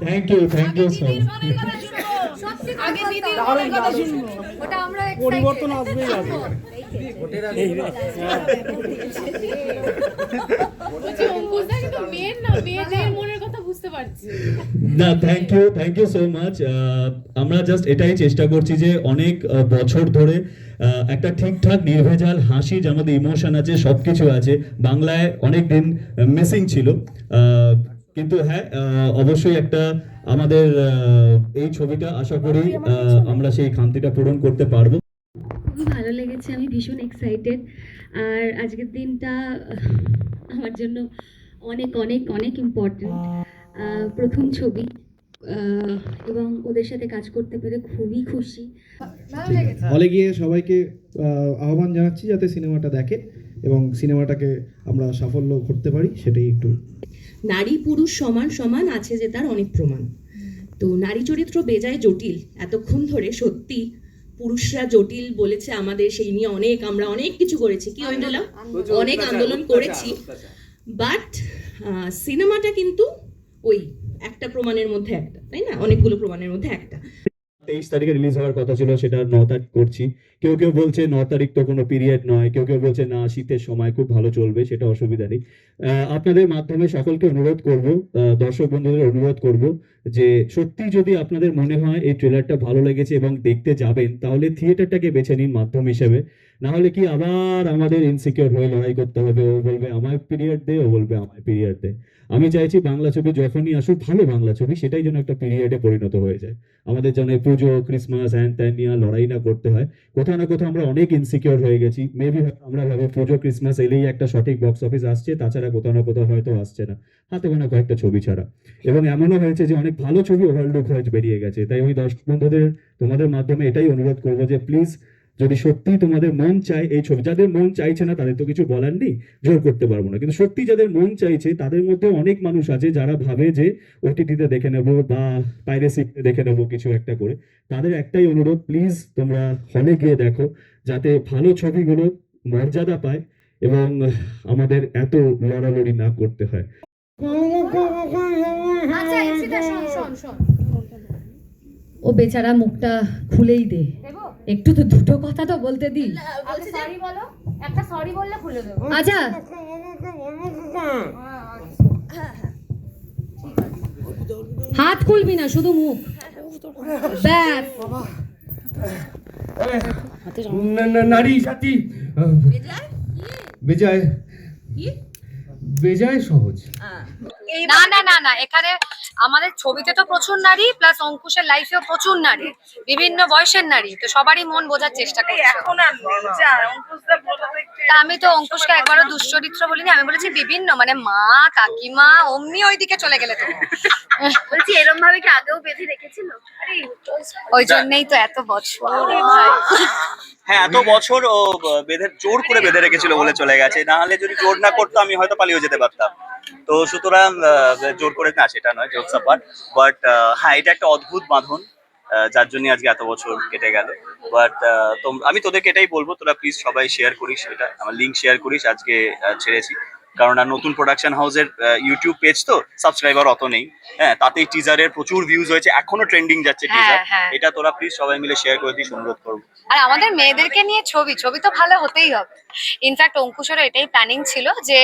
Thank you thank you sir আগে দিদির মনের কথা শুনব। ওটা আমরা পরিবর্তন আসবেই আসবে মেয়ের না মেয়েদের কথা বুঝতে পারছি। না thank you thank you so much আমরা জাস্ট এটাই চেষ্টা করছি যে অনেক বছর ধরে একটা ঠিকঠাক নির্ভেজাল হাসি যার মধ্যে ইমোশন আছে সব কিছু আছে। বাংলায় অনেক দিন মিসিং ছিল। কিন্তু হ্যাঁ অবশ্যই একটা আমাদের এই ছবিটা আশা করি আমরা সেই খামতিটা পূরণ করতে পারব। খুবই ভালো লেগেছে আমি ভীষণ এক্সাইটেড আর আজকের দিনটা আমার জন্য অনেক অনেক অনেক ইম্পর্ট্যান্ট প্রথম ছবি। আহ, এবং ওদের সাথে কাজ করতে পেরে খুবই খুশি। হলে গিয়ে সবাইকে আহ, আহ্বান জানাচ্ছি যাতে সিনেমাটা দেখে এবং সিনেমাটাকে আমরা সাফল্য করতে পারি সেটাই একটু। নারী পুরুষ সমান সমান আছে যে তার অনেক প্রমাণ। তো নারী চরিত্র বেজায় জটিল। এতক্ষণ ধরে সত্যি পুরুষরা জটিল বলেছে আমাদের সেই নিয়ে অনেক আমরা অনেক কিছু করেছি। কি অনেক আন্দোলন করেছি। বাট সিনেমাটা কিন্তু ওই একটা প্রমাণের মধ্যে একটা তাই না? অনেকগুলো প্রমাণের মধ্যে একটা। তেইশ তারিখে রিলিজ হওয়ার কথা ছিল, সেটা ন তারিখ করছি। কেউ কেউ বলছে ন তারিখ তো কোনো পিরিয়ড নয়, কেউ কেউ বলছে না, শীতের সময় খুব ভালো চলবে, সেটা অসুবিধা নেই। আপনাদের মাধ্যমে সকলকে অনুরোধ করব দর্শক বন্ধুদের অনুরোধ করব যে সত্যি যদি আপনাদের মনে হয় এই ট্রেলারটা ভালো লেগেছে এবং দেখতে যাবেন, তাহলে থিয়েটারটাকে বেছে নিন মাধ্যম হিসেবে। না হলে কি আবার আমাদের ইনসিকিউর হয়ে লড়াই করতে হবে, ও বলবে আমার পিরিয়ড দে, ও বলবে আমার পিরিয়ড দে। আমি চাইছি বাংলা ছবি যখনই আসুক, ভালো বাংলা ছবি, সেটাই যেন একটা পিরিয়ডে পরিণত হয়ে যায়। আমাদের যেন এই পুজো ক্রিসমাস হ্যান ত্যান নিয়ে লড়াই না করতে হয়। কোথাও না কোথাও আমরা অনেক ইনসিকিউর হয়ে গেছি। মেবি আমরা ভাবে পুজো ক্রিসমাস এলেই একটা সঠিক বক্স অফিস আসছে, তাছাড়া কোথাও না কোথাও হয়তো আসছে না। হাতে গোনা কয়েকটা ছবি ছাড়া। এবং এমনও হয়েছে যে অনেক ভালো ছবি ওভারলুক হয়ে বেরিয়ে গেছে। তাই আমি দর্শক বন্ধুদের, তোমাদের মাধ্যমে এটাই অনুরোধ করব যে প্লিজ যদি সত্যি তোমাদের মন চায় এই ছবি যাদের মন চাইছে না তাদের তো কিছু বলার নেই জোর করতে পারব না। কিন্তু সত্যি যাদের মন চাইছে তাদের মধ্যে অনেক মানুষ আছে যারা ভাবে যে ওটিটিতে দেখে নেব বা পাইরেসিতে দেখে নেব কিছু একটা করে। তাদের একটাই অনুরোধ প্লিজ তোমরা হলে গিয়ে দেখো যাতে ভালো ছবিগুলো মর্যাদা পায় এবং আমাদের এত লড়ালড়ি না করতে হয়। আচ্ছা ইপসিতা শোন শোন শোন। ও বেচারা মুখটা খুলেই দে। একটু তো দুটো কথা তো বলতে দি সরি বলো। একটা সরি বললে খুলে দেবো। আচ্ছা। হাত খুলবি না শুধু মুখ। ব্যাস। নারী জাতি বেজায়? বেজায়। সহজ। না না না না এখানে আমাদের ছবিতে তো প্রচুর নারী প্লাস অঙ্কুশের লাইফেও প্রচুর নারী বিভিন্ন বয়সের নারী তো সবারই মন বোঝার চেষ্টা করছে। তা আমি তো অঙ্কুশকে একবারও দুশ্চরিত্র বলিনি আমি বলেছি বিভিন্ন মানে মা কাকিমা অমনি ওইদিকে চলে গেলে তো। বলছি এরম ভাবে কি আগেও বেঁধে রেখেছিল? ওই জন্যই তো এত বছর হ্যাঁ এত বছর ও বেঁধে জোর করে বেঁধে রেখেছিল বলে চলে গেছে। না হলে যদি জোর না করতো আমি হয়তো পালিয়ে যেতে পারতাম। তো সুতরাং জোর করে না সেটা নয় জোর সাপার। বাট হ্যাঁ এটা একটা অদ্ভুত বাঁধন যার জন্য আজকে এত বছর কেটে গেল। বাট আমি তোদেরকে এটাই বলব তোরা প্লিজ সবাই শেয়ার করিস এটা আমার লিঙ্ক শেয়ার করিস আজকে ছেড়েছি। কারণ আর নতুন প্রোডাকশন হাউসের ইউটিউব পেজ তো সাবস্ক্রাইবার অত নেই। হ্যাঁ তাতেই টিজারের প্রচুর ভিউজ হয়েছে এখনও ট্রেন্ডিং যাচ্ছে টিজার হ্যাঁ, হ্যাঁ। এটা তোরা প্লিজ সবাই মিলে শেয়ার করে দিস অনুরোধ করব। আর আমাদের মেয়েদেরকে নিয়ে ছবি ছবি তো ভালো হতেই হবে। ইনফ্যাক্ট অঙ্কুশেরও এটাই প্ল্যানিং ছিল যে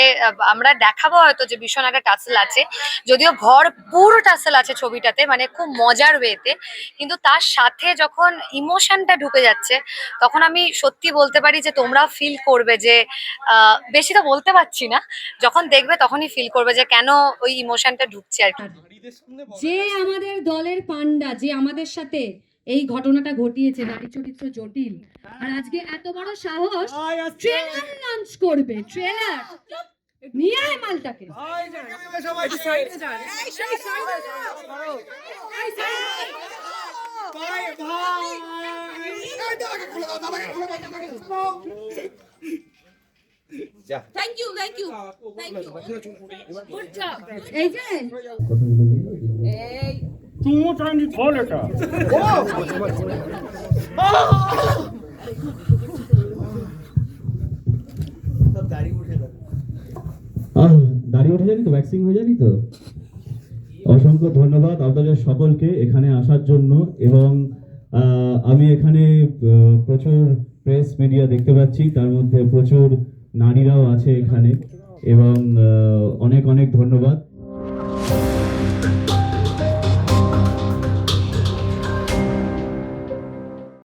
আমরা দেখাবো হয়তো যে ভীষণ একটা টাসেল আছে। যদিও ভরপুর টাসেল আছে ছবিটাতে মানে খুব মজার ওয়েতে কিন্তু তার সাথে যখন ইমোশনটা ঢুকে যাচ্ছে, তখন আমি সত্যি বলতে পারি যে তোমরা ফিল করবে যে বেশি তো বলতে পারছি না। যখন দেখবে তখনই ফিল করবে যে কেন ওই ইমোশনটা ঢুকছে আর কি। যে আমাদের দলের পান্ডা যে আমাদের সাথে এই ঘটনাটা ঘটিয়েছে নারী চরিত্র জটিল। আর আজকে এত বড় সাহস ট্রেলার লঞ্চ করবে ট্রেলার নিয়ে আয় মালটাকে। Thank you thank you thank you good job এই যে। চুমোটানি ফল এটা আহ, দাঁড়িয়ে উঠে যাবি তো? ভ্যাকসিন হয়ে যাবি তো? অসংখ্য ধন্যবাদ আপনাদের সকলকে এখানে আসার জন্য এবং আমি এখানে প্রচুর প্রেস মিডিয়া দেখতে পাচ্ছি। তার মধ্যে প্রচুর নারীরাও আছে এখানে এবং অনেক অনেক ধন্যবাদ।